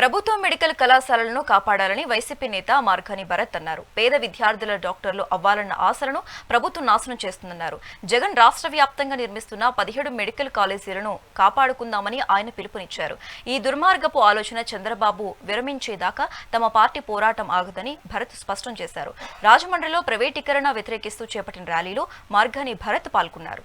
ప్రభుత్వ మెడికల్ కళాశాలలను కాపాడాలని వైసీపీ నేత మార్గాని భరత్ అన్నారు. పేద విద్యార్థుల డాక్టర్లు అవ్వాలన్న ఆశలను ప్రభుత్వం నాశనం చేస్తుందన్నారు. జగన్ రాష్ట్ర వ్యాప్తంగా నిర్మిస్తున్న పదిహేడు మెడికల్ కాలేజీలను కాపాడుకుందామని ఆయన పిలుపునిచ్చారు. ఈ దుర్మార్గపు ఆలోచన చంద్రబాబు విరమించేదాకా తమ పార్టీ పోరాటం ఆగదని భరత్ స్పష్టం చేశారు. రాజమండ్రిలో ప్రైవేటీకరణ వ్యతిరేకిస్తూ చేపట్టిన ర్యాలీలో మార్గాని భరత్ పాల్గొన్నారు.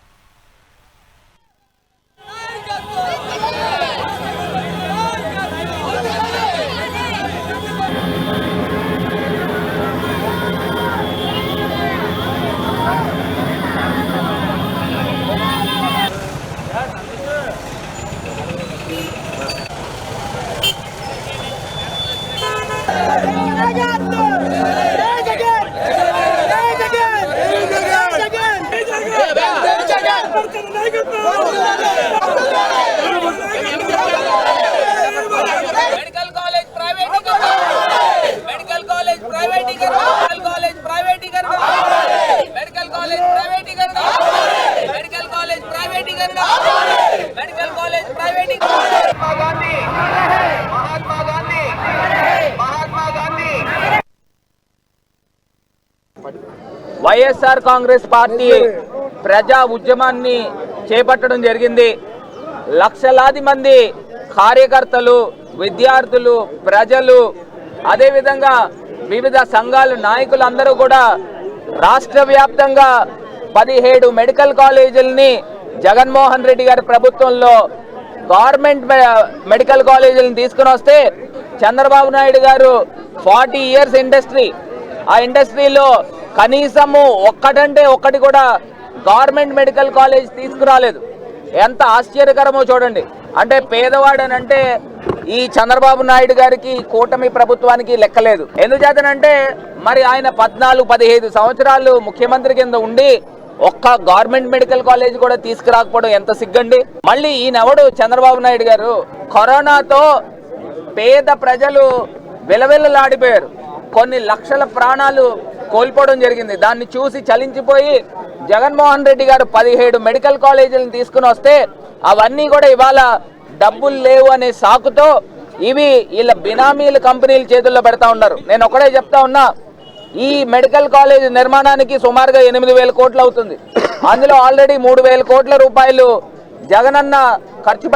మెడికల్ కాలేజ్ ప్రైవేటీకరణ మెడికల్ కాలేజ్ ప్రైవేటీకరణ మెడికల్ కాలేజ్ ప్రైవేటీకరణ మెడికల్ కాలేజ్ ప్రైవేటీకరణ మెడికల్ కాలేజ్ ప్రైవేటీకరణ మెడికల్ కాలేజ్ ప్రైవేటీకరణ మహాత్మా గాంధీ మహాత్మా గాంధీ వైఎస్ఆర్ కాంగ్రెస్ పార్టీ ప్రజా ఉద్యమాన్ని చేపట్టడం జరిగింది. లక్షలాది మంది కార్యకర్తలు విద్యార్థులు ప్రజలు అదేవిధంగా వివిధ సంఘాల నాయకులందరూ కూడా రాష్ట్ర వ్యాప్తంగా పదిహేడు మెడికల్ కాలేజీలని జగన్మోహన్ రెడ్డి గారి ప్రభుత్వంలో గవర్నమెంట్ మెడికల్ కాలేజీలను తీసుకుని వస్తే చంద్రబాబు నాయుడు గారు ఫార్టీ ఇయర్స్ ఇండస్ట్రీ. ఆ ఇండస్ట్రీలో కనీసము ఒక్కటంటే ఒక్కటి కూడా గవర్నమెంట్ మెడికల్ కాలేజ్ తీసుకురాలేదు. ఎంత ఆశ్చర్యకరమో చూడండి. అంటే పేదవాడనంటే ఈ చంద్రబాబు నాయుడు గారికి కూటమి ప్రభుత్వానికి లెక్కలేదు. ఎందుచేతనంటే మరి ఆయన పద్నాలుగు పదిహేదు సంవత్సరాలు ముఖ్యమంత్రి కింద ఉండి ఒక్క గవర్నమెంట్ మెడికల్ కాలేజ్ కూడా తీసుకురాకపోవడం ఎంత సిగ్గండి? మళ్ళీ ఈయనెవడు? చంద్రబాబు నాయుడు గారు. కరోనాతో పేద ప్రజలు విలవిల్లలాడిపోయారు కొన్ని లక్షల ప్రాణాలు కోల్పోవడం జరిగింది. దాన్ని చూసి చలించిపోయి జగన్మోహన్ రెడ్డి గారు పదిహేడు మెడికల్ కాలేజీలను తీసుకుని వస్తే అవన్నీ కూడా ఇవాళ డబ్బులు లేవు అనే సాకుతో ఇవి వీళ్ళ బినామీల కంపెనీల చేతుల్లో పెడతా ఉన్నారు. నేను ఒకటే చెప్తా ఉన్నా ఈ మెడికల్ కాలేజ్ నిర్మాణానికి సుమారుగా ఎనిమిది వేల కోట్లు అవుతుంది. అందులో ఆల్రెడీ మూడు వేల కోట్ల రూపాయలు జగనన్న ఖర్చు